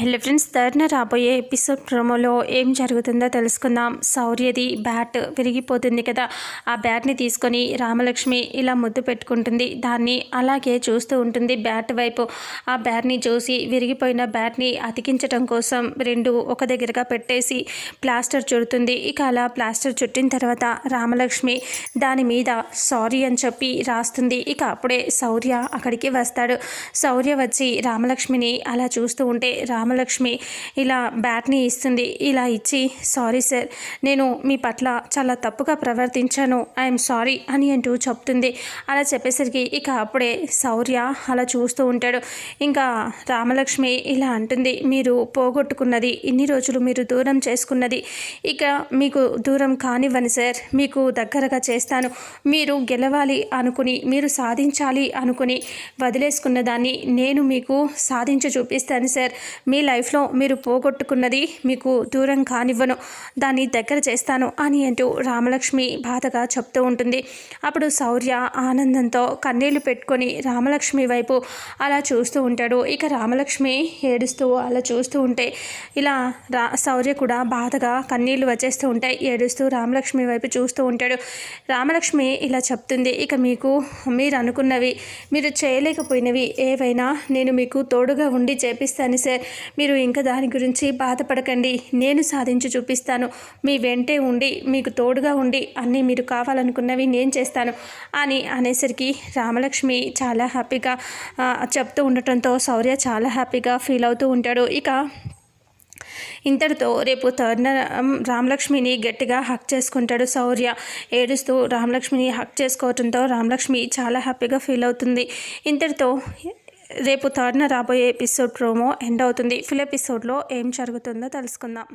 Hello friends థర్డ్న రాబోయే episode ప్రోమోలో ఏం జరుగుతుందో తెలుసుకుందాం. శౌర్యది బ్యాట్ విరిగిపోతుంది కదా. ఆ బ్యాట్ని తీసుకొని రామలక్ష్మి ఇలా ముద్దు పెట్టుకుంటుంది. దాన్ని అలాగే చూస్తూ ఉంటుంది బ్యాట్ వైపు. ఆ బ్యాట్ని చూసి విరిగిపోయిన బ్యాట్ని అతికించడం కోసం రెండు ఒక దగ్గరగా పెట్టేసి ప్లాస్టర్ చుడుతుంది. ఇక అలా ప్లాస్టర్ చుట్టిన తర్వాత రామలక్ష్మి దాని మీద సారీ అని చెప్పి రాస్తుంది. ఇక అప్పుడే శౌర్య అక్కడికి వస్తాడు. శౌర్య వచ్చి రామలక్ష్మిని అలా చూస్తూ ఉంటే రామ రామలక్ష్మి ఇలా బ్యాట్ని ఇస్తుంది. ఇలా ఇచ్చి సారీ సార్ నేను మీ పట్ల చాలా తప్పుగా ప్రవర్తించాను. ఐఎమ్ సారీ అని అంటూ చెప్తుంది. అలా చెప్పేసరికి ఇక అప్పుడే శౌర్య అలా చూస్తూ ఉంటాడు. ఇంకా రామలక్ష్మి ఇలా అంటుంది మీరు పోగొట్టుకున్నది ఇన్ని రోజులు మీరు దూరం చేసుకున్నది. ఇక మీకు దూరం కానివ్వను సార్ మీకు దగ్గరగా చేస్తాను. మీరు గెలవాలి అనుకుని మీరు సాధించాలి అనుకుని వదిలేసుకున్న దాన్ని నేను మీకు సాధించి చూపిస్తాను సార్. మీ లైఫ్లో మీరు పోగొట్టుకున్నది మీకు దూరం కానివ్వను దాన్ని దగ్గర చేస్తాను అని అంటూ రామలక్ష్మి బాధగా చెప్తూ ఉంటుంది. అప్పుడు శౌర్య ఆనందంతో కన్నీళ్ళు పెట్టుకొని రామలక్ష్మి వైపు అలా చూస్తూ ఉంటాడు. ఇక రామలక్ష్మి ఏడుస్తూ అలా చూస్తూ ఉంటే ఇలా రా శౌర్య కూడా బాధగా కన్నీళ్ళు వచ్చేస్తూ ఉంటాయి. ఏడుస్తూ రామలక్ష్మి వైపు చూస్తూ ఉంటాడు. రామలక్ష్మి ఇలా చెప్తుంది ఇక మీకు మీరు అనుకున్నవి మీరు చేయలేకపోయినవి ఏవైనా నేను మీకు తోడుగా ఉండి చేపిస్తాను సార్. మీరు ఇంకా దాని గురించి బాధపడకండి. నేను సాధించి చూపిస్తాను. మీ వెంటే ఉండి మీకు తోడుగా ఉండి అన్నీ మీరు కావాలనుకున్నవి నేను చేస్తాను అని అనేసరికి రామలక్ష్మి చాలా హ్యాపీగా చెప్తూ ఉండటంతో శౌర్య చాలా హ్యాపీగా ఫీల్ అవుతూ ఉంటాడు. ఇక ఇంతటితో రేపు థర్డ్న రామలక్ష్మిని గట్టిగా హక్ చేసుకుంటాడు శౌర్య. ఏడుస్తూ రామలక్ష్మిని హక్ చేసుకోవడంతో రామలక్ష్మి చాలా హ్యాపీగా ఫీల్ అవుతుంది. ఇంతటితో రేపు థర్డ్న రాబోయే ఎపిసోడ్ ప్రోమో ఎండ్ అవుతుంది. ఫుల్ ఎపిసోడ్లో ఏం జరుగుతుందో తెలుసుకుందాం.